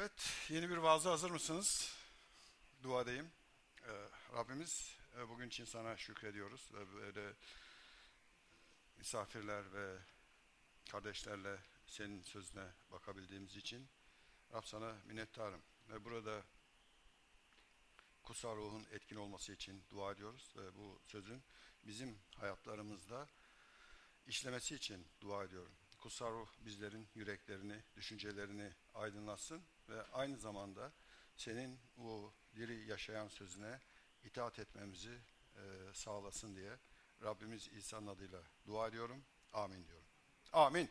Evet, yeni bir vaazı hazır mısınız? Duadayım. Ee, Rabbimiz e, bugün için sana şükrediyoruz ve böyle misafirler ve kardeşlerle senin sözüne bakabildiğimiz için Rab sana minnettarım. Ve burada kutsal ruhun etkin olması için dua ediyoruz ve bu sözün bizim hayatlarımızda işlemesi için dua ediyorum. Kutsal ruh bizlerin yüreklerini, düşüncelerini aydınlatsın ve aynı zamanda senin bu diri yaşayan sözüne itaat etmemizi e, sağlasın diye Rabbimiz İsa'nın adıyla dua ediyorum. Amin diyorum. Amin.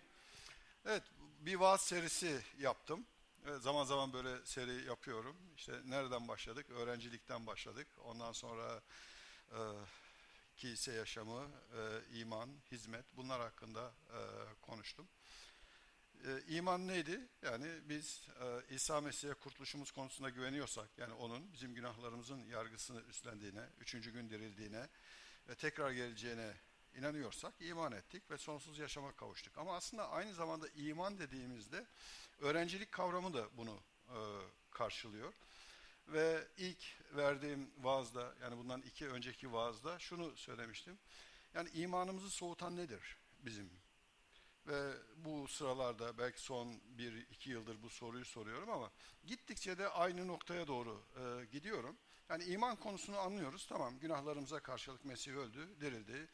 Evet, bir vaaz serisi yaptım. Evet, zaman zaman böyle seri yapıyorum. İşte nereden başladık? Öğrencilikten başladık. Ondan sonra e, kilise yaşamı, e, iman, hizmet bunlar hakkında e, konuştum. E, iman neydi? Yani biz e, İsa Mesih'e kurtuluşumuz konusunda güveniyorsak, yani onun bizim günahlarımızın yargısını üstlendiğine, üçüncü gün dirildiğine ve tekrar geleceğine inanıyorsak iman ettik ve sonsuz yaşama kavuştuk. Ama aslında aynı zamanda iman dediğimizde öğrencilik kavramı da bunu e, karşılıyor. Ve ilk verdiğim vaazda yani bundan iki önceki vaazda şunu söylemiştim. Yani imanımızı soğutan nedir bizim? Ve bu sıralarda belki son bir iki yıldır bu soruyu soruyorum ama gittikçe de aynı noktaya doğru e, gidiyorum. Yani iman konusunu anlıyoruz. Tamam günahlarımıza karşılık Mesih öldü, dirildi,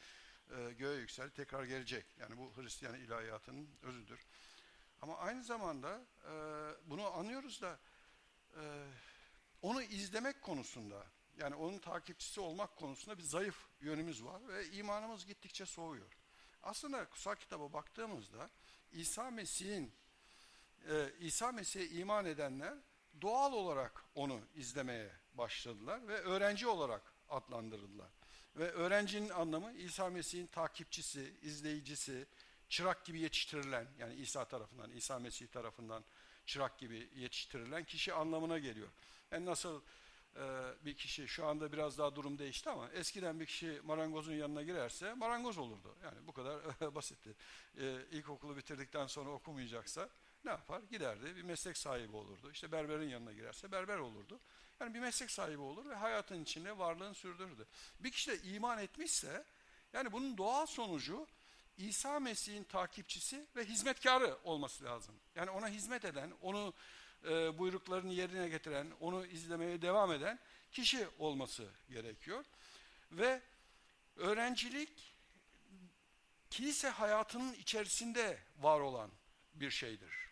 e, göğe yükseldi, tekrar gelecek. Yani bu Hristiyan ilahiyatının özüdür. Ama aynı zamanda e, bunu anlıyoruz da e, onu izlemek konusunda yani onun takipçisi olmak konusunda bir zayıf yönümüz var ve imanımız gittikçe soğuyor. Aslında kutsal kitaba baktığımızda İsa Mesih'in e, İsa Mesih'e iman edenler doğal olarak onu izlemeye başladılar ve öğrenci olarak adlandırıldılar. Ve öğrencinin anlamı İsa Mesih'in takipçisi, izleyicisi, çırak gibi yetiştirilen yani İsa tarafından, İsa Mesih tarafından çırak gibi yetiştirilen kişi anlamına geliyor. Yani nasıl e, bir kişi şu anda biraz daha durum değişti ama eskiden bir kişi marangozun yanına girerse marangoz olurdu. Yani bu kadar basitti. E, ilkokulu bitirdikten sonra okumayacaksa ne yapar? Giderdi bir meslek sahibi olurdu. İşte berberin yanına girerse berber olurdu. Yani bir meslek sahibi olur ve hayatın içinde varlığını sürdürürdü. Bir kişi de iman etmişse yani bunun doğal sonucu İsa Mesih'in takipçisi ve hizmetkarı olması lazım. Yani ona hizmet eden, onu e, buyruklarını yerine getiren, onu izlemeye devam eden kişi olması gerekiyor. Ve öğrencilik kilise hayatının içerisinde var olan bir şeydir.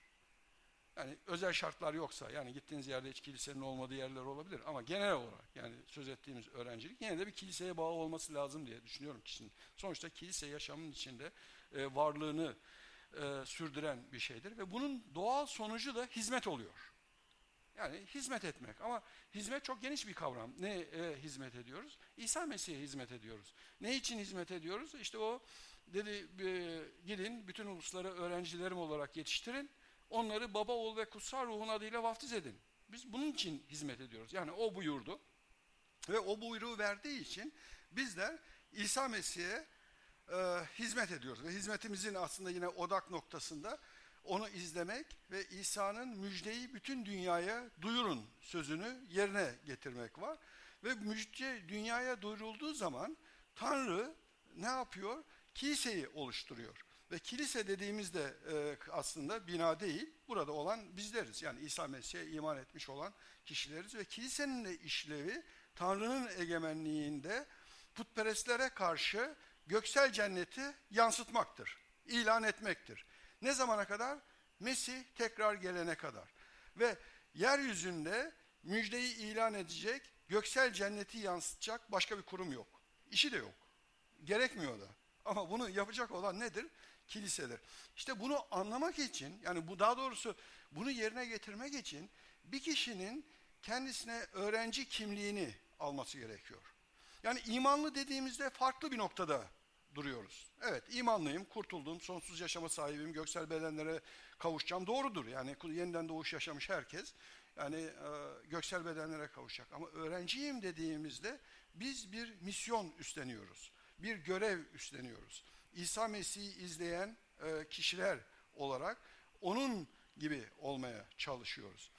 Yani özel şartlar yoksa, yani gittiğiniz yerde hiç kilisenin olmadığı yerler olabilir ama genel olarak yani söz ettiğimiz öğrencilik yine de bir kiliseye bağlı olması lazım diye düşünüyorum kişinin. Sonuçta kilise yaşamın içinde e, varlığını e, sürdüren bir şeydir ve bunun doğal sonucu da hizmet oluyor. Yani hizmet etmek ama hizmet çok geniş bir kavram. Ne e, hizmet ediyoruz? İsa Mesih'e hizmet ediyoruz. Ne için hizmet ediyoruz? İşte o dedi e, gidin bütün uluslara öğrencilerim olarak yetiştirin. Onları baba, oğul ve kutsal ruhun adıyla vaftiz edin. Biz bunun için hizmet ediyoruz. Yani o buyurdu. Ve o buyruğu verdiği için bizler İsa Mesih'e e, hizmet ediyoruz. Ve hizmetimizin aslında yine odak noktasında onu izlemek ve İsa'nın müjdeyi bütün dünyaya duyurun sözünü yerine getirmek var. Ve müjde dünyaya duyurulduğu zaman Tanrı ne yapıyor? Kiliseyi oluşturuyor. Ve kilise dediğimizde e, aslında bina değil, burada olan bizleriz. Yani İsa Mesih'e iman etmiş olan kişileriz ve kilisenin de işlevi Tanrı'nın egemenliğinde putperestlere karşı göksel cenneti yansıtmaktır, ilan etmektir. Ne zamana kadar? Mesih tekrar gelene kadar. Ve yeryüzünde müjdeyi ilan edecek, göksel cenneti yansıtacak başka bir kurum yok. İşi de yok. Gerekmiyor da. Ama bunu yapacak olan nedir? Kilisedir. İşte bunu anlamak için, yani bu daha doğrusu bunu yerine getirmek için bir kişinin kendisine öğrenci kimliğini alması gerekiyor. Yani imanlı dediğimizde farklı bir noktada duruyoruz. Evet imanlıyım, kurtuldum, sonsuz yaşama sahibim, göksel bedenlere kavuşacağım. Doğrudur yani yeniden doğuş yaşamış herkes. Yani e, göksel bedenlere kavuşacak. Ama öğrenciyim dediğimizde biz bir misyon üstleniyoruz. Bir görev üstleniyoruz. İsa Mesih'i izleyen e, kişiler olarak onun gibi olmaya çalışıyoruz.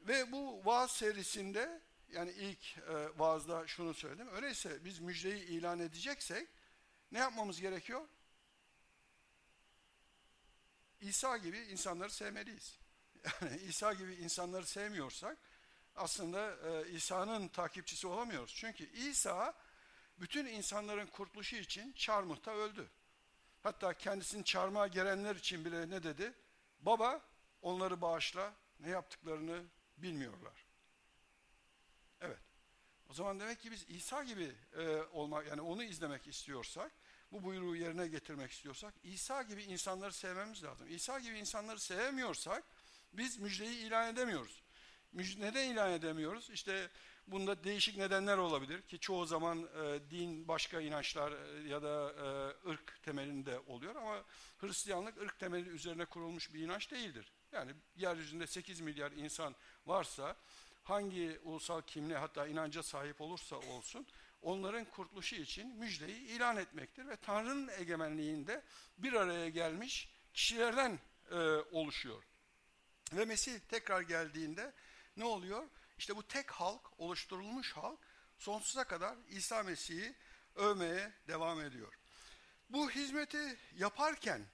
Ve bu vaaz serisinde yani ilk e, vaazda şunu söyledim. Öyleyse biz müjdeyi ilan edeceksek ne yapmamız gerekiyor? İsa gibi insanları sevmeliyiz. Yani İsa gibi insanları sevmiyorsak aslında e, İsa'nın takipçisi olamıyoruz. Çünkü İsa bütün insanların kurtuluşu için çarmıhta öldü. Hatta kendisini çarmıha gelenler için bile ne dedi? Baba onları bağışla ne yaptıklarını bilmiyorlar. Zaman demek ki biz İsa gibi e, olmak yani onu izlemek istiyorsak, bu buyruğu yerine getirmek istiyorsak İsa gibi insanları sevmemiz lazım. İsa gibi insanları sevmiyorsak biz müjdeyi ilan edemiyoruz. Müjde, neden ilan edemiyoruz? İşte bunda değişik nedenler olabilir ki çoğu zaman e, din başka inançlar e, ya da e, ırk temelinde oluyor ama Hristiyanlık ırk temeli üzerine kurulmuş bir inanç değildir. Yani yeryüzünde 8 milyar insan varsa hangi ulusal kimliğe hatta inanca sahip olursa olsun onların kurtuluşu için müjdeyi ilan etmektir ve Tanrı'nın egemenliğinde bir araya gelmiş kişilerden e, oluşuyor. Ve Mesih tekrar geldiğinde ne oluyor? İşte bu tek halk, oluşturulmuş halk sonsuza kadar İsa Mesih'i övmeye devam ediyor. Bu hizmeti yaparken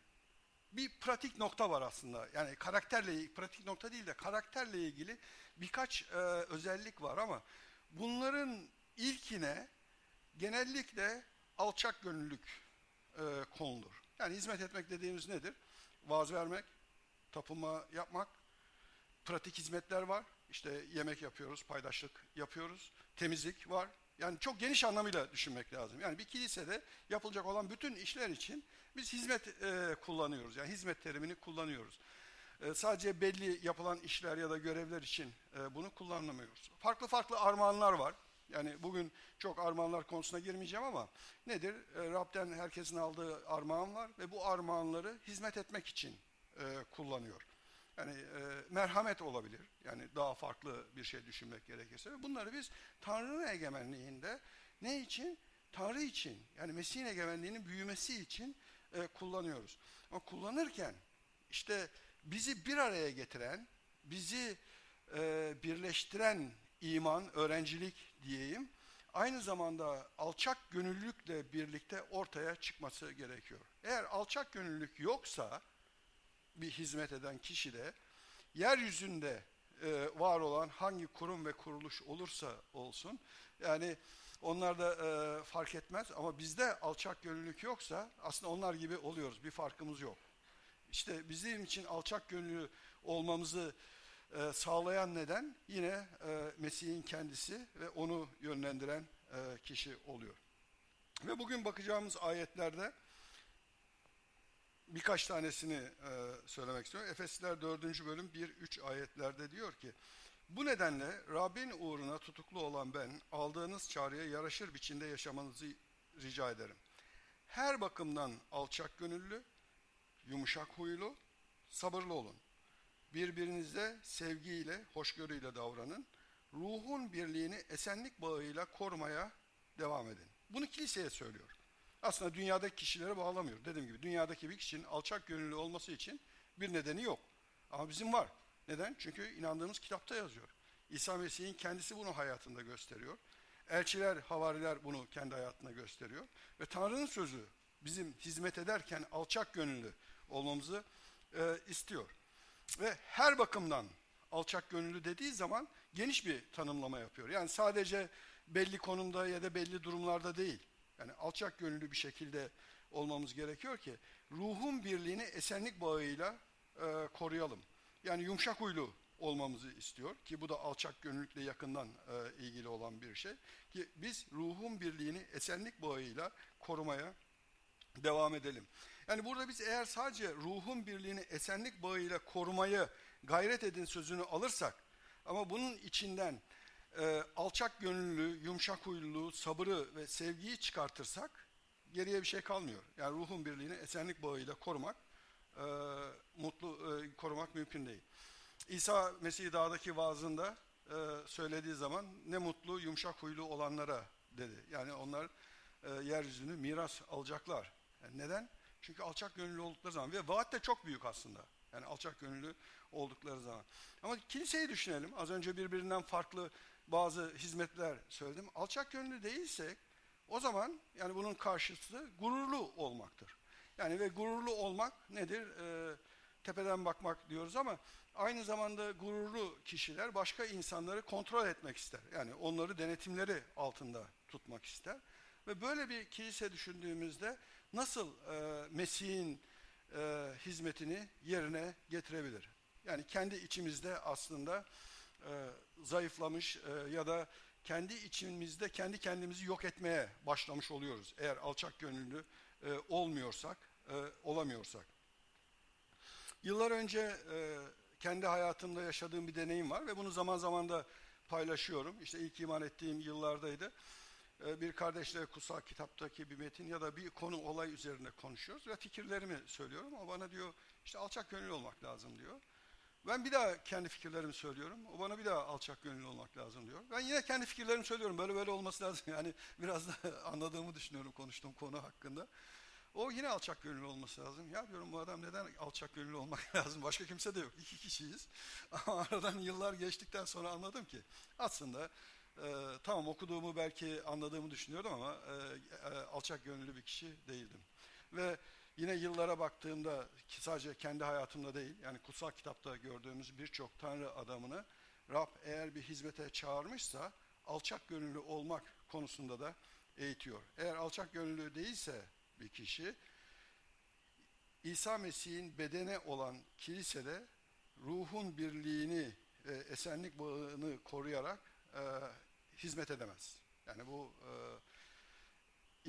bir pratik nokta var aslında. Yani karakterle pratik nokta değil de karakterle ilgili birkaç e, özellik var ama bunların ilkine genellikle alçak gönüllülük e, konulur. Yani hizmet etmek dediğimiz nedir? Vaaz vermek, tapınma yapmak, pratik hizmetler var. İşte yemek yapıyoruz, paydaşlık yapıyoruz, temizlik var. Yani çok geniş anlamıyla düşünmek lazım. Yani bir kilisede yapılacak olan bütün işler için biz hizmet e, kullanıyoruz. Yani hizmet terimini kullanıyoruz. E, sadece belli yapılan işler ya da görevler için e, bunu kullanamıyoruz. Farklı farklı armağanlar var. Yani bugün çok armağanlar konusuna girmeyeceğim ama nedir? E, Rab'den herkesin aldığı armağan var ve bu armağanları hizmet etmek için e, kullanıyor. Yani e, merhamet olabilir. Yani daha farklı bir şey düşünmek gerekirse. Bunları biz Tanrı'nın egemenliğinde ne için? Tanrı için. Yani Mesih'in egemenliğinin büyümesi için e, kullanıyoruz. Ama kullanırken işte bizi bir araya getiren, bizi e, birleştiren iman, öğrencilik diyeyim, aynı zamanda alçak gönüllülükle birlikte ortaya çıkması gerekiyor. Eğer alçak gönüllülük yoksa bir hizmet eden kişi de yeryüzünde e, var olan hangi kurum ve kuruluş olursa olsun yani onlar da e, fark etmez ama bizde alçak gönüllülük yoksa aslında onlar gibi oluyoruz. Bir farkımız yok. İşte bizim için alçak gönüllü olmamızı e, sağlayan neden yine e, Mesih'in kendisi ve onu yönlendiren e, kişi oluyor. Ve bugün bakacağımız ayetlerde birkaç tanesini e, söylemek istiyorum. Efesliler 4. bölüm 1-3 ayetlerde diyor ki bu nedenle Rabbin uğruna tutuklu olan ben aldığınız çağrıya yaraşır biçimde yaşamanızı rica ederim. Her bakımdan alçak gönüllü, yumuşak huylu, sabırlı olun. Birbirinize sevgiyle, hoşgörüyle davranın. Ruhun birliğini esenlik bağıyla korumaya devam edin. Bunu kiliseye söylüyor. Aslında dünyadaki kişilere bağlamıyor. Dediğim gibi dünyadaki bir kişinin alçak gönüllü olması için bir nedeni yok. Ama bizim var. Neden? Çünkü inandığımız kitapta yazıyor. İsa Mesih'in kendisi bunu hayatında gösteriyor. Elçiler, havariler bunu kendi hayatında gösteriyor. Ve Tanrı'nın sözü bizim hizmet ederken alçak gönüllü olmamızı e, istiyor. Ve her bakımdan alçak gönüllü dediği zaman geniş bir tanımlama yapıyor. Yani sadece belli konumda ya da belli durumlarda değil. Yani alçak gönüllü bir şekilde olmamız gerekiyor ki ruhun birliğini esenlik bağıyla e, koruyalım. Yani yumuşak huylu olmamızı istiyor ki bu da alçak gönüllükle yakından e, ilgili olan bir şey ki biz ruhun birliğini esenlik bağıyla korumaya devam edelim. Yani burada biz eğer sadece ruhun birliğini esenlik bağıyla korumayı gayret edin sözünü alırsak ama bunun içinden e, alçak gönüllü, yumuşak huyluluğu, sabırı ve sevgiyi çıkartırsak geriye bir şey kalmıyor. Yani ruhun birliğini esenlik bağıyla korumak, e, mutlu e, korumak mümkün değil. İsa Mesih Dağ'daki vaazında e, söylediği zaman ne mutlu yumuşak huylu olanlara dedi. Yani onlar e, yeryüzünü miras alacaklar. Yani neden? Çünkü alçak gönüllü oldukları zaman ve vaat de çok büyük aslında. Yani alçak gönüllü oldukları zaman. Ama kiliseyi düşünelim. Az önce birbirinden farklı bazı hizmetler söyledim. Alçak gönüllü değilsek o zaman yani bunun karşısı gururlu olmaktır. Yani ve gururlu olmak nedir? Ee, tepeden bakmak diyoruz ama aynı zamanda gururlu kişiler başka insanları kontrol etmek ister. Yani onları denetimleri altında tutmak ister. Ve böyle bir kilise düşündüğümüzde nasıl e, Mesih'in e, hizmetini yerine getirebilir? Yani kendi içimizde aslında e, zayıflamış e, ya da kendi içimizde kendi kendimizi yok etmeye başlamış oluyoruz. Eğer alçak gönüllü e, olmuyorsak, e, olamıyorsak. Yıllar önce e, kendi hayatımda yaşadığım bir deneyim var ve bunu zaman zaman da paylaşıyorum. İşte ilk iman ettiğim yıllardaydı. E, bir kardeşle kutsal kitaptaki bir metin ya da bir konu olay üzerine konuşuyoruz ve fikirlerimi söylüyorum. O bana diyor işte alçak gönüllü olmak lazım diyor. Ben bir daha kendi fikirlerimi söylüyorum. O bana bir daha alçak gönüllü olmak lazım diyor. Ben yine kendi fikirlerimi söylüyorum. Böyle böyle olması lazım. Yani biraz da anladığımı düşünüyorum konuştuğum konu hakkında. O yine alçak gönüllü olması lazım. Ya diyorum bu adam neden alçak gönüllü olmak lazım? Başka kimse de yok. İki kişiyiz. Ama aradan yıllar geçtikten sonra anladım ki aslında e, tamam okuduğumu belki anladığımı düşünüyordum ama e, e, alçak gönüllü bir kişi değildim. Ve yine yıllara baktığımda ki sadece kendi hayatımda değil yani kutsal kitapta gördüğümüz birçok tanrı adamını Rab eğer bir hizmete çağırmışsa alçak gönüllü olmak konusunda da eğitiyor. Eğer alçak gönüllü değilse bir kişi İsa Mesih'in bedene olan kilisede ruhun birliğini, e, esenlik bağını koruyarak e, hizmet edemez. Yani bu e,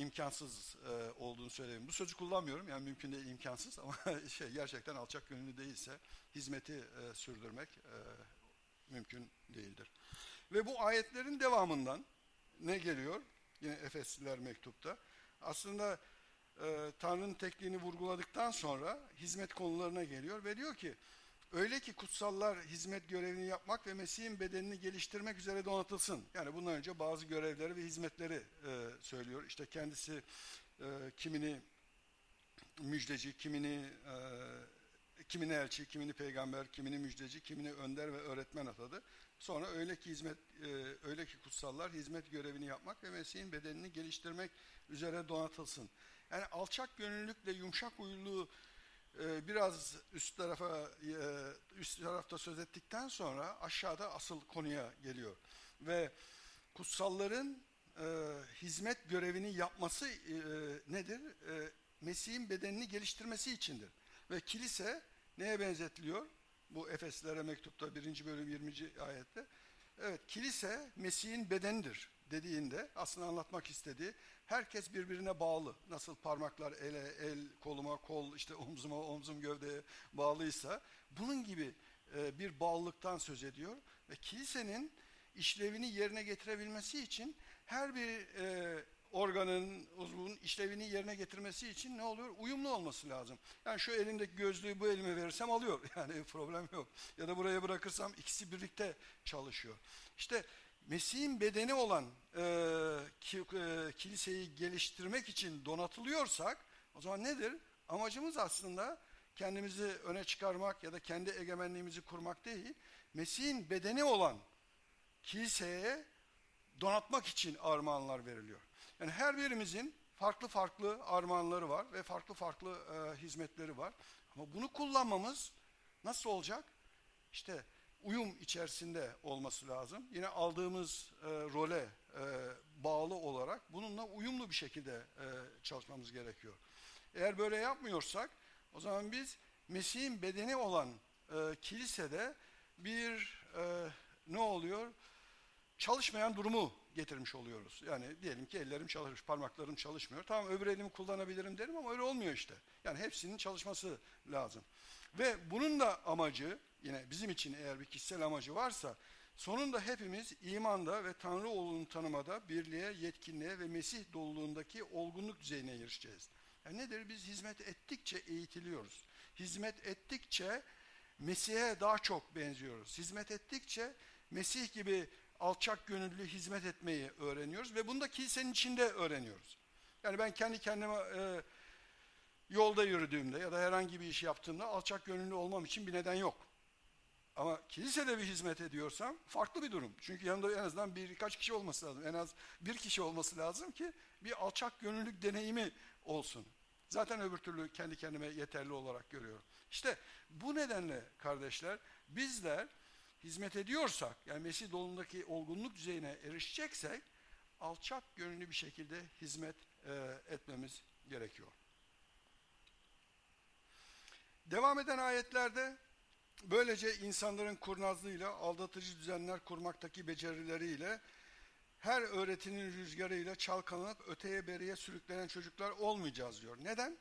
imkansız e, olduğunu söyleyeyim. Bu sözü kullanmıyorum yani mümkün değil imkansız ama şey gerçekten alçak gönüllü değilse hizmeti e, sürdürmek e, mümkün değildir. Ve bu ayetlerin devamından ne geliyor? Yine Efesliler mektupta. Aslında e, Tanrı'nın tekliğini vurguladıktan sonra hizmet konularına geliyor ve diyor ki öyle ki kutsallar hizmet görevini yapmak ve Mesih'in bedenini geliştirmek üzere donatılsın. Yani bundan önce bazı görevleri ve hizmetleri e, söylüyor. İşte kendisi e, kimini müjdeci, kimini e, kimini elçi, kimini peygamber, kimini müjdeci, kimini önder ve öğretmen atadı. Sonra öyle ki hizmet e, öyle ki kutsallar hizmet görevini yapmak ve Mesih'in bedenini geliştirmek üzere donatılsın. Yani alçak gönüllülükle yumuşak uyluluğu e, biraz üst tarafa e, üst tarafta söz ettikten sonra aşağıda asıl konuya geliyor. Ve kutsalların e, hizmet görevini yapması e, nedir? E, Mesih'in bedenini geliştirmesi içindir. Ve kilise neye benzetiliyor? Bu Efeslilere mektupta 1. bölüm 20. ayette. Evet, kilise Mesih'in bedenidir dediğinde aslında anlatmak istediği herkes birbirine bağlı. Nasıl parmaklar ele, el koluma, kol işte omzuma, omzum gövdeye bağlıysa bunun gibi e, bir bağlılıktan söz ediyor ve kilisenin işlevini yerine getirebilmesi için her bir e, organın, uzvun işlevini yerine getirmesi için ne oluyor? Uyumlu olması lazım. Yani şu elimdeki gözlüğü bu elime verirsem alıyor. Yani problem yok. Ya da buraya bırakırsam ikisi birlikte çalışıyor. İşte Mesih'in bedeni olan e, ki, e, kiliseyi geliştirmek için donatılıyorsak o zaman nedir? Amacımız aslında kendimizi öne çıkarmak ya da kendi egemenliğimizi kurmak değil. Mesih'in bedeni olan kiliseye donatmak için armağanlar veriliyor. Yani her birimizin farklı farklı armağanları var ve farklı farklı e, hizmetleri var. Ama bunu kullanmamız nasıl olacak? İşte uyum içerisinde olması lazım. Yine aldığımız e, role e, bağlı olarak bununla uyumlu bir şekilde e, çalışmamız gerekiyor. Eğer böyle yapmıyorsak o zaman biz Mesih'in bedeni olan e, kilisede bir e, ne oluyor? Çalışmayan durumu getirmiş oluyoruz. Yani diyelim ki ellerim çalışmış, parmaklarım çalışmıyor. Tamam öbür elimi kullanabilirim derim ama öyle olmuyor işte. Yani hepsinin çalışması lazım. Ve bunun da amacı yine bizim için eğer bir kişisel amacı varsa sonunda hepimiz imanda ve Tanrı oğlunu tanımada birliğe, yetkinliğe ve Mesih doluluğundaki olgunluk düzeyine erişeceğiz. Yani nedir? Biz hizmet ettikçe eğitiliyoruz. Hizmet ettikçe Mesih'e daha çok benziyoruz. Hizmet ettikçe Mesih gibi alçak gönüllü hizmet etmeyi öğreniyoruz ve bunu da kilisenin içinde öğreniyoruz. Yani ben kendi kendime e, Yolda yürüdüğümde ya da herhangi bir iş yaptığımda alçak gönüllü olmam için bir neden yok. Ama kilisede bir hizmet ediyorsam farklı bir durum. Çünkü yanında en azından birkaç kişi olması lazım. En az bir kişi olması lazım ki bir alçak gönüllülük deneyimi olsun. Zaten öbür türlü kendi kendime yeterli olarak görüyorum. İşte bu nedenle kardeşler bizler hizmet ediyorsak yani Mesih dolundaki olgunluk düzeyine erişeceksek alçak gönüllü bir şekilde hizmet e, etmemiz gerekiyor. Devam eden ayetlerde böylece insanların kurnazlığıyla, aldatıcı düzenler kurmaktaki becerileriyle, her öğretinin rüzgarıyla çalkalanıp öteye beriye sürüklenen çocuklar olmayacağız diyor. Neden?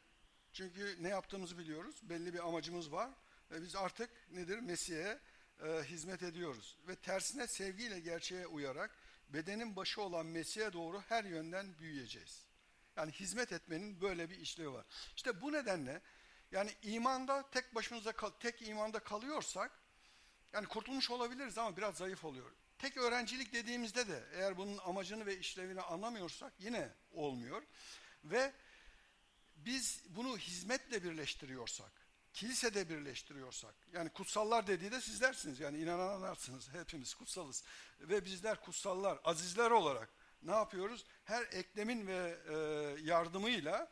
Çünkü ne yaptığımızı biliyoruz. Belli bir amacımız var. Ve biz artık nedir? Mesih'e e, hizmet ediyoruz. Ve tersine sevgiyle gerçeğe uyarak bedenin başı olan Mesih'e doğru her yönden büyüyeceğiz. Yani hizmet etmenin böyle bir işlevi var. İşte bu nedenle yani imanda tek başımıza tek imanda kalıyorsak yani kurtulmuş olabiliriz ama biraz zayıf oluyor. Tek öğrencilik dediğimizde de eğer bunun amacını ve işlevini anlamıyorsak yine olmuyor. Ve biz bunu hizmetle birleştiriyorsak, kilisede birleştiriyorsak, yani kutsallar dediği de sizlersiniz, yani inananlarsınız, hepimiz kutsalız. Ve bizler kutsallar, azizler olarak ne yapıyoruz? Her eklemin ve e, yardımıyla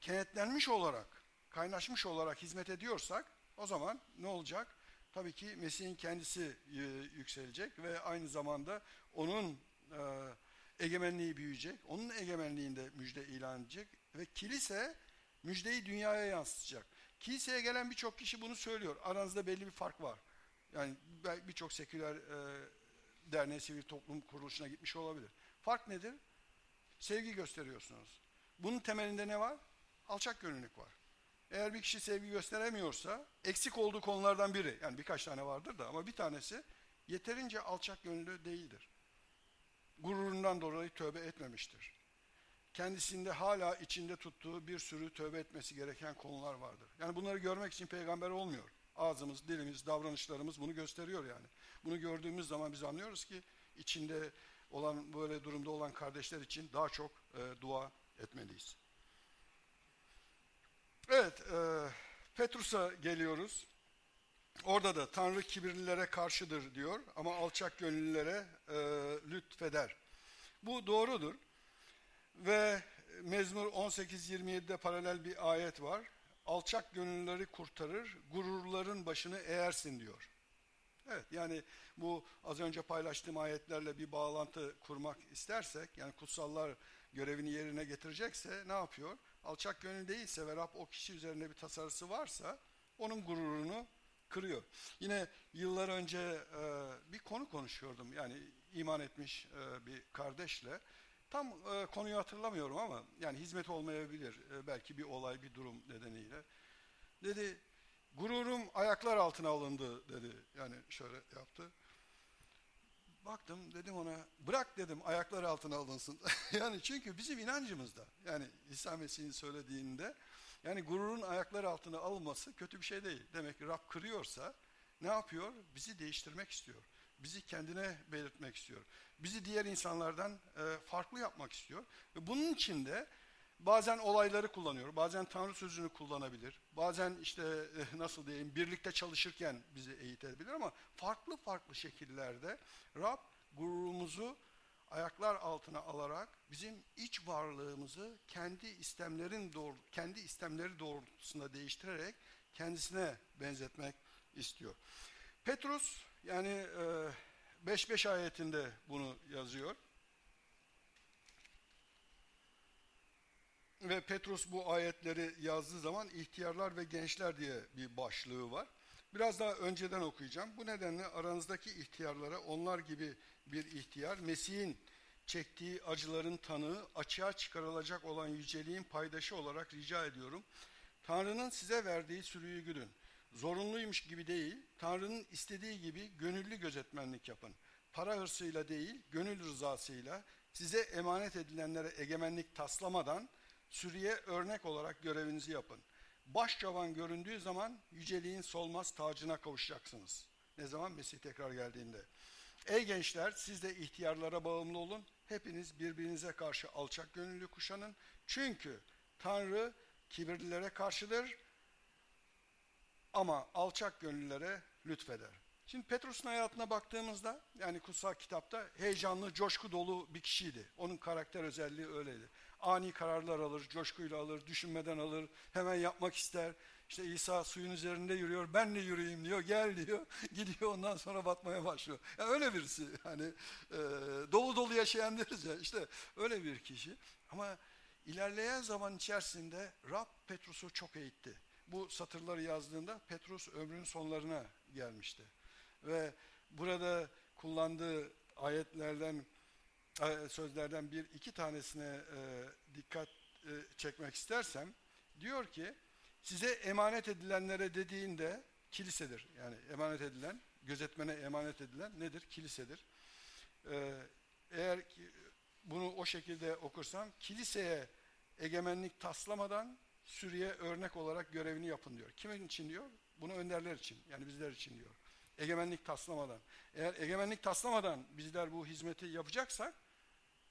kenetlenmiş olarak, kaynaşmış olarak hizmet ediyorsak, o zaman ne olacak? Tabii ki Mesih'in kendisi e, yükselecek ve aynı zamanda onun e, egemenliği büyüyecek. Onun egemenliğinde müjde ilan edecek ve kilise müjdeyi dünyaya yansıtacak. Kiliseye gelen birçok kişi bunu söylüyor. Aranızda belli bir fark var. Yani birçok seküler e, derneğe, sivil toplum kuruluşuna gitmiş olabilir. Fark nedir? Sevgi gösteriyorsunuz. Bunun temelinde ne var? Alçak gönüllülük var. Eğer bir kişi sevgi gösteremiyorsa eksik olduğu konulardan biri, yani birkaç tane vardır da ama bir tanesi yeterince alçak gönüllü değildir. Gururundan dolayı tövbe etmemiştir. Kendisinde hala içinde tuttuğu bir sürü tövbe etmesi gereken konular vardır. Yani bunları görmek için peygamber olmuyor. Ağzımız, dilimiz, davranışlarımız bunu gösteriyor yani. Bunu gördüğümüz zaman biz anlıyoruz ki içinde olan böyle durumda olan kardeşler için daha çok e, dua etmeliyiz. Evet, e, Petrus'a geliyoruz. Orada da Tanrı kibirlilere karşıdır diyor ama alçak gönüllülere e, lütfeder. Bu doğrudur. Ve Mezmur 18-27'de paralel bir ayet var. Alçak gönüllüleri kurtarır, gururların başını eğersin diyor. Evet yani bu az önce paylaştığım ayetlerle bir bağlantı kurmak istersek yani kutsallar görevini yerine getirecekse ne yapıyor? Alçak gönül değilse ve Rab o kişi üzerinde bir tasarısı varsa onun gururunu kırıyor. Yine yıllar önce e, bir konu konuşuyordum yani iman etmiş e, bir kardeşle. Tam e, konuyu hatırlamıyorum ama yani hizmet olmayabilir e, belki bir olay bir durum nedeniyle. Dedi gururum ayaklar altına alındı dedi yani şöyle yaptı. Baktım dedim ona bırak dedim ayaklar altına alınsın. yani çünkü bizim inancımızda yani İsa Mesih'in söylediğinde yani gururun ayaklar altına alınması kötü bir şey değil. Demek ki Rab kırıyorsa ne yapıyor? Bizi değiştirmek istiyor. Bizi kendine belirtmek istiyor. Bizi diğer insanlardan e, farklı yapmak istiyor. Ve bunun için de bazen olayları kullanıyor. Bazen Tanrı sözünü kullanabilir. Bazen işte e, nasıl diyeyim birlikte çalışırken bizi eğitebilir ama farklı farklı şekillerde Rab gururumuzu ayaklar altına alarak bizim iç varlığımızı kendi istemlerin doğru kendi istemleri doğrultusunda değiştirerek kendisine benzetmek istiyor. Petrus yani 5-5 ayetinde bunu yazıyor. Ve Petrus bu ayetleri yazdığı zaman ihtiyarlar ve gençler diye bir başlığı var. Biraz daha önceden okuyacağım. Bu nedenle aranızdaki ihtiyarlara onlar gibi bir ihtiyar, Mesih'in çektiği acıların tanığı, açığa çıkarılacak olan yüceliğin paydaşı olarak rica ediyorum. Tanrı'nın size verdiği sürüyü güdün. Zorunluymuş gibi değil, Tanrı'nın istediği gibi gönüllü gözetmenlik yapın. Para hırsıyla değil, gönül rızasıyla size emanet edilenlere egemenlik taslamadan sürüye örnek olarak görevinizi yapın. Başçaban göründüğü zaman yüceliğin solmaz tacına kavuşacaksınız. Ne zaman? Mesih tekrar geldiğinde. Ey gençler siz de ihtiyarlara bağımlı olun. Hepiniz birbirinize karşı alçak gönüllü kuşanın. Çünkü Tanrı kibirlilere karşıdır ama alçak gönüllere lütfeder. Şimdi Petrus'un hayatına baktığımızda yani kutsal kitapta heyecanlı, coşku dolu bir kişiydi. Onun karakter özelliği öyleydi. Ani kararlar alır, coşkuyla alır, düşünmeden alır, hemen yapmak ister. İşte İsa suyun üzerinde yürüyor, ben de yürüyeyim diyor, gel diyor, gidiyor ondan sonra batmaya başlıyor. Yani öyle birisi, hani e, dolu dolu yaşayan deriz ya, işte öyle bir kişi. Ama ilerleyen zaman içerisinde Rab Petrus'u çok eğitti. Bu satırları yazdığında Petrus ömrünün sonlarına gelmişti. Ve burada kullandığı ayetlerden, sözlerden bir iki tanesine e, dikkat e, çekmek istersem, diyor ki, size emanet edilenlere dediğinde kilisedir. Yani emanet edilen, gözetmene emanet edilen nedir? Kilisedir. Eğer ki bunu o şekilde okursam, kiliseye egemenlik taslamadan sürüye örnek olarak görevini yapın diyor. Kimin için diyor? Bunu önderler için, yani bizler için diyor. Egemenlik taslamadan. Eğer egemenlik taslamadan bizler bu hizmeti yapacaksak,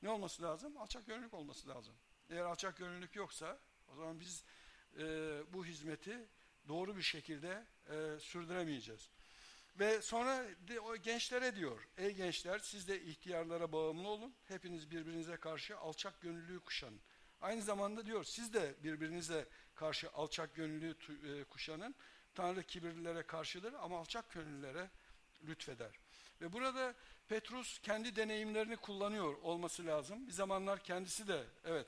ne olması lazım? Alçak gönüllülük olması lazım. Eğer alçak gönüllülük yoksa, o zaman biz e, bu hizmeti doğru bir şekilde e, sürdüremeyeceğiz. Ve sonra de, o gençlere diyor, ey gençler siz de ihtiyarlara bağımlı olun, hepiniz birbirinize karşı alçak gönüllülüğü kuşanın. Aynı zamanda diyor, siz de birbirinize karşı alçak gönüllülüğü e, kuşanın. Tanrı kibirlilere karşıdır ama alçak gönüllülere lütfeder. Ve burada Petrus kendi deneyimlerini kullanıyor olması lazım. Bir zamanlar kendisi de, evet,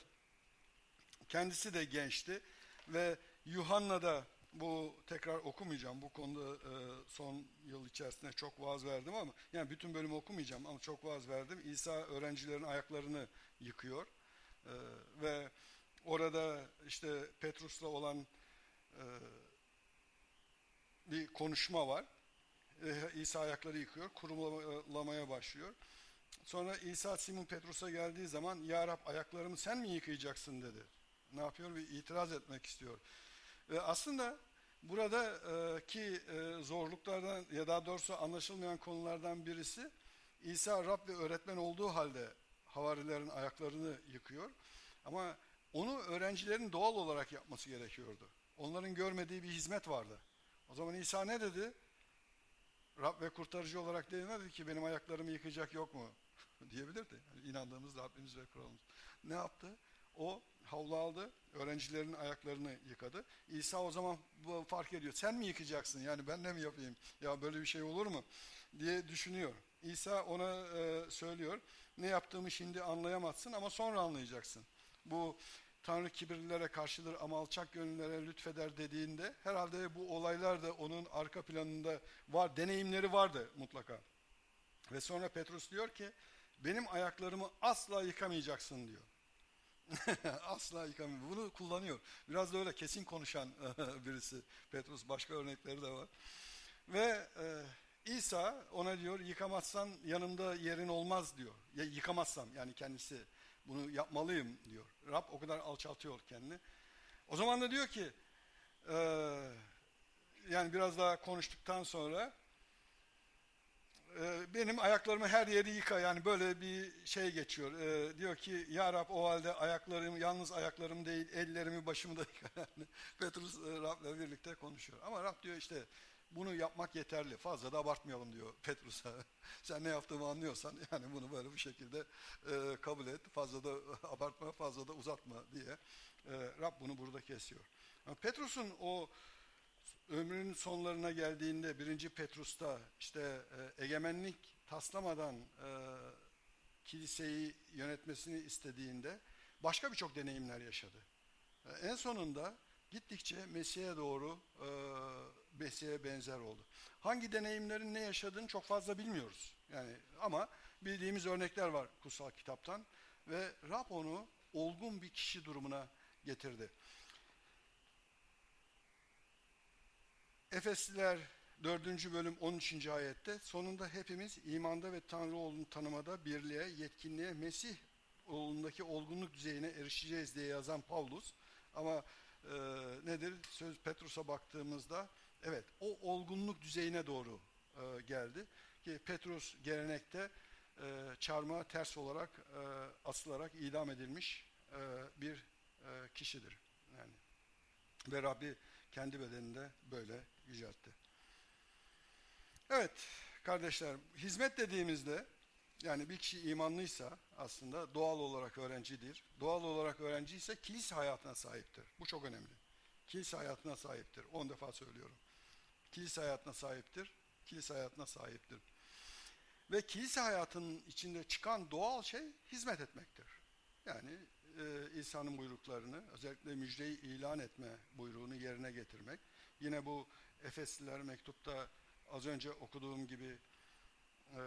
kendisi de gençti ve Yuhanna'da bu tekrar okumayacağım. Bu konuda e, son yıl içerisinde çok vaaz verdim ama yani bütün bölümü okumayacağım ama çok vaaz verdim. İsa öğrencilerin ayaklarını yıkıyor. E, ve orada işte Petrus'la olan e, bir konuşma var. E, İsa ayakları yıkıyor, kurulamaya başlıyor. Sonra İsa Simon Petrus'a geldiği zaman Ya Rab ayaklarımı sen mi yıkayacaksın dedi ne yapıyor? Bir itiraz etmek istiyor. Ve aslında buradaki e, zorluklardan ya daha doğrusu anlaşılmayan konulardan birisi İsa Rab ve öğretmen olduğu halde havarilerin ayaklarını yıkıyor. Ama onu öğrencilerin doğal olarak yapması gerekiyordu. Onların görmediği bir hizmet vardı. O zaman İsa ne dedi? Rab ve kurtarıcı olarak demedi ki benim ayaklarımı yıkayacak yok mu? diyebilirdi. Yani inandığımız Rabbimiz ve kralımız. Ne yaptı? O havlu aldı, öğrencilerin ayaklarını yıkadı. İsa o zaman fark ediyor. Sen mi yıkacaksın? Yani ben de mi yapayım? Ya böyle bir şey olur mu? diye düşünüyor. İsa ona e, söylüyor. Ne yaptığımı şimdi anlayamazsın ama sonra anlayacaksın. Bu Tanrı kibirlilere karşıdır ama alçak gönüllere lütfeder dediğinde herhalde bu olaylar da onun arka planında var, deneyimleri vardı mutlaka. Ve sonra Petrus diyor ki benim ayaklarımı asla yıkamayacaksın diyor. Asla yıkamıyor. Bunu kullanıyor. Biraz da öyle kesin konuşan birisi. Petrus başka örnekleri de var. Ve e, İsa ona diyor yıkamazsan yanımda yerin olmaz diyor. Ya, yıkamazsam yani kendisi bunu yapmalıyım diyor. Rab o kadar alçaltıyor kendini. O zaman da diyor ki e, yani biraz daha konuştuktan sonra ee, benim ayaklarımı her yeri yıka yani böyle bir şey geçiyor. Ee, diyor ki ya Rab o halde ayaklarım yalnız ayaklarım değil ellerimi başımı da yıka. Petrus e, Rab'le birlikte konuşuyor. Ama Rab diyor işte bunu yapmak yeterli. Fazla da abartmayalım diyor Petrus'a. Sen ne yaptığımı anlıyorsan yani bunu böyle bir şekilde e, kabul et. Fazla da abartma, fazla da uzatma diye. E, Rab bunu burada kesiyor. Yani Petrus'un o ömrünün sonlarına geldiğinde birinci Petrus'ta işte e, egemenlik taslamadan e, kiliseyi yönetmesini istediğinde başka birçok deneyimler yaşadı. E, en sonunda gittikçe Mesih'e doğru e, Mesih'e benzer oldu. Hangi deneyimlerin ne yaşadığını çok fazla bilmiyoruz. Yani ama bildiğimiz örnekler var kutsal kitaptan ve Rab onu olgun bir kişi durumuna getirdi. Efesliler 4. bölüm 13. ayette sonunda hepimiz imanda ve Tanrı olduğunu tanımada birliğe, yetkinliğe, Mesih oğlundaki olgunluk düzeyine erişeceğiz diye yazan Pavlus. Ama e, nedir? Söz Petrus'a baktığımızda evet o olgunluk düzeyine doğru e, geldi. Ki Petrus gelenekte e, çarmıha ters olarak e, asılarak idam edilmiş e, bir e, kişidir. Yani Ve Rabbi kendi bedeninde böyle yüceltti. Evet kardeşler hizmet dediğimizde yani bir kişi imanlıysa aslında doğal olarak öğrencidir. Doğal olarak öğrenci ise kilise hayatına sahiptir. Bu çok önemli. Kilise hayatına sahiptir. 10 defa söylüyorum. Kilise hayatına sahiptir. Kilise hayatına sahiptir. Ve kilise hayatının içinde çıkan doğal şey hizmet etmektir. Yani e, İsa'nın buyruklarını, özellikle müjdeyi ilan etme buyruğunu yerine getirmek. Yine bu Efesliler mektupta az önce okuduğum gibi e,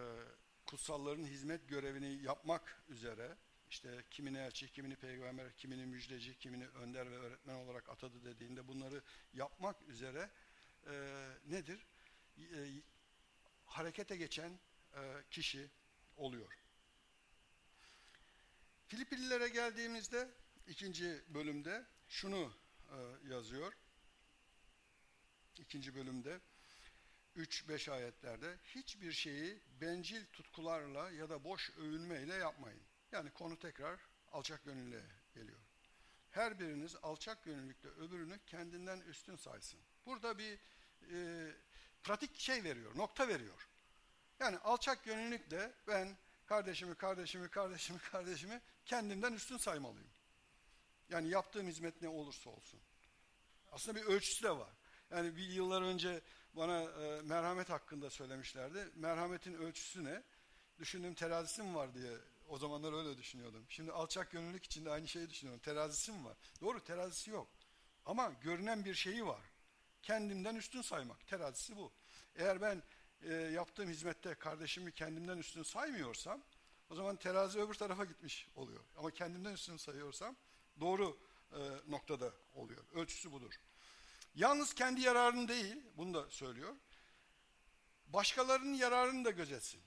kutsalların hizmet görevini yapmak üzere işte kimini elçi, kimini peygamber, kimini müjdeci, kimini önder ve öğretmen olarak atadı dediğinde bunları yapmak üzere e, nedir? E, harekete geçen e, kişi oluyor. Filipinlilere geldiğimizde ikinci bölümde şunu e, yazıyor. İkinci bölümde 3-5 ayetlerde hiçbir şeyi bencil tutkularla ya da boş övünmeyle yapmayın. Yani konu tekrar alçak gönüllüye geliyor. Her biriniz alçak gönüllükle öbürünü kendinden üstün saysın. Burada bir e, pratik şey veriyor, nokta veriyor. Yani alçak gönüllükle ben kardeşimi, kardeşimi, kardeşimi, kardeşimi kendimden üstün saymalıyım. Yani yaptığım hizmet ne olursa olsun. Aslında bir ölçüsü de var. Yani bir yıllar önce bana e, merhamet hakkında söylemişlerdi. Merhametin ölçüsü ne? Düşündüğüm terazisi mi var diye o zamanlar öyle düşünüyordum. Şimdi alçak gönüllülük için de aynı şeyi düşünüyorum. Terazisi mi var? Doğru terazisi yok. Ama görünen bir şeyi var. Kendimden üstün saymak. Terazisi bu. Eğer ben e, yaptığım hizmette kardeşimi kendimden üstün saymıyorsam o zaman terazi öbür tarafa gitmiş oluyor. Ama kendimden üstün sayıyorsam doğru e, noktada oluyor. Ölçüsü budur. Yalnız kendi yararını değil, bunu da söylüyor. Başkalarının yararını da gözetsin.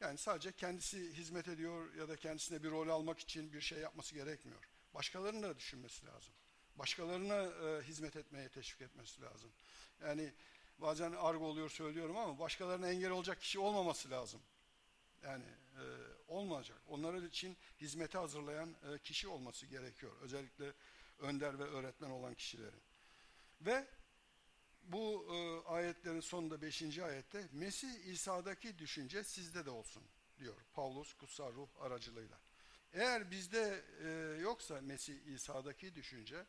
Yani sadece kendisi hizmet ediyor ya da kendisine bir rol almak için bir şey yapması gerekmiyor. Başkalarını da düşünmesi lazım. Başkalarına e, hizmet etmeye teşvik etmesi lazım. Yani bazen argo oluyor söylüyorum ama başkalarına engel olacak kişi olmaması lazım. Yani e, olmayacak. Onların için hizmete hazırlayan e, kişi olması gerekiyor. Özellikle önder ve öğretmen olan kişilerin. Ve bu e, ayetlerin sonunda 5. ayette Mesih İsa'daki düşünce sizde de olsun diyor Pavlus kutsal ruh aracılığıyla. Eğer bizde e, yoksa Mesih İsa'daki düşünce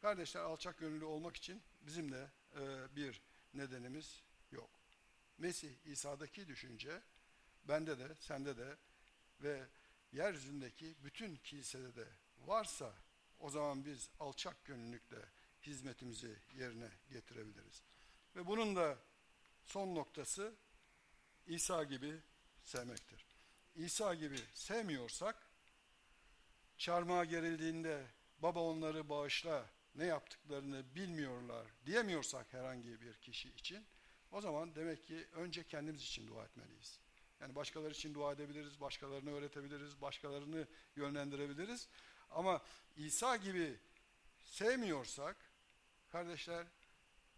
kardeşler alçak gönüllü olmak için bizim de e, bir nedenimiz yok. Mesih İsa'daki düşünce bende de sende de ve yeryüzündeki bütün kilisede de varsa o zaman biz alçak gönüllükle hizmetimizi yerine getirebiliriz. Ve bunun da son noktası İsa gibi sevmektir. İsa gibi sevmiyorsak çarmıha gerildiğinde baba onları bağışla ne yaptıklarını bilmiyorlar diyemiyorsak herhangi bir kişi için o zaman demek ki önce kendimiz için dua etmeliyiz. Yani başkaları için dua edebiliriz, başkalarını öğretebiliriz, başkalarını yönlendirebiliriz. Ama İsa gibi sevmiyorsak kardeşler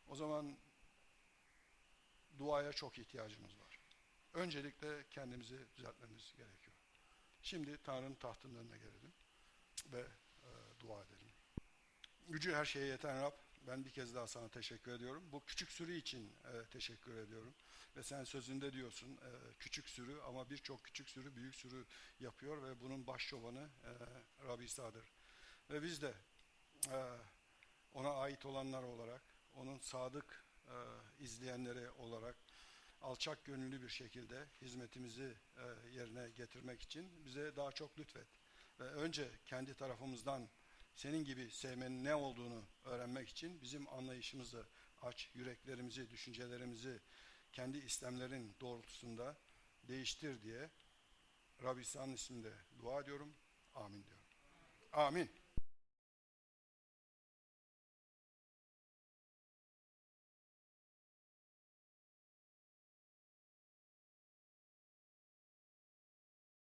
o zaman duaya çok ihtiyacımız var. Öncelikle kendimizi düzeltmemiz gerekiyor. Şimdi Tanrı'nın tahtının önüne gelelim ve e, dua edelim. Gücü her şeye yeten Rab, ben bir kez daha sana teşekkür ediyorum. Bu küçük sürü için e, teşekkür ediyorum. Ve sen sözünde diyorsun e, küçük sürü ama birçok küçük sürü büyük sürü yapıyor ve bunun baş çobanı e, Rab İsa'dır. Ve biz de e, ona ait olanlar olarak, onun sadık e, izleyenleri olarak alçak gönüllü bir şekilde hizmetimizi e, yerine getirmek için bize daha çok lütfet. Ve önce kendi tarafımızdan senin gibi sevmenin ne olduğunu öğrenmek için bizim anlayışımızı aç, yüreklerimizi, düşüncelerimizi kendi istemlerin doğrultusunda değiştir diye Rabbi İsa'nın isminde dua ediyorum. Amin diyorum. Amin.